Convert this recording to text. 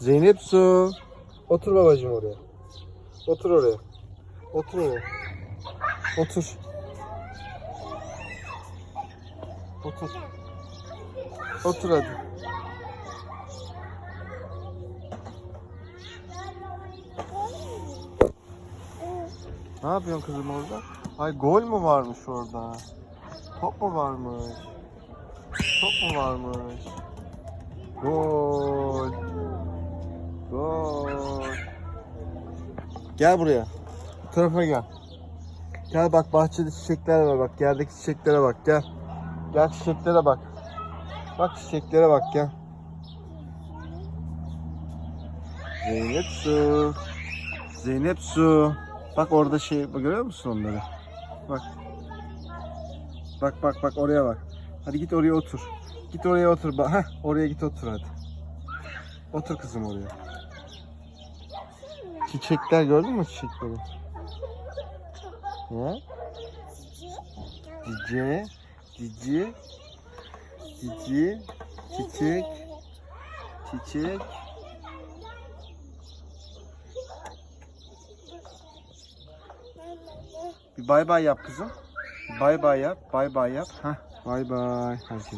Zeynep Su. Otur babacığım oraya. Otur oraya. Otur oraya. Otur. Otur. Otur hadi. Ne yapıyorsun kızım orada? Ay gol mu varmış orada? Top mu varmış? Top mu varmış? Gol. Gel buraya. Bu tarafa gel. Gel bak bahçede çiçekler var bak. Yerdeki çiçeklere bak gel. Gel çiçeklere bak. Bak çiçeklere bak gel. Zeynep su. Zeynep su. Bak orada şey görüyor musun onları? Bak. Bak bak bak oraya bak. Hadi git oraya otur. Git oraya otur. Heh, oraya git otur hadi. Otur kızım oraya. Çiçekler gördün mü çiçekleri? Ya? Cici, cici, cici, çiçek, çiçek. Bir bay bay yap kızım. Bay bay yap, bay bay yap. Heh, bay bay herkese.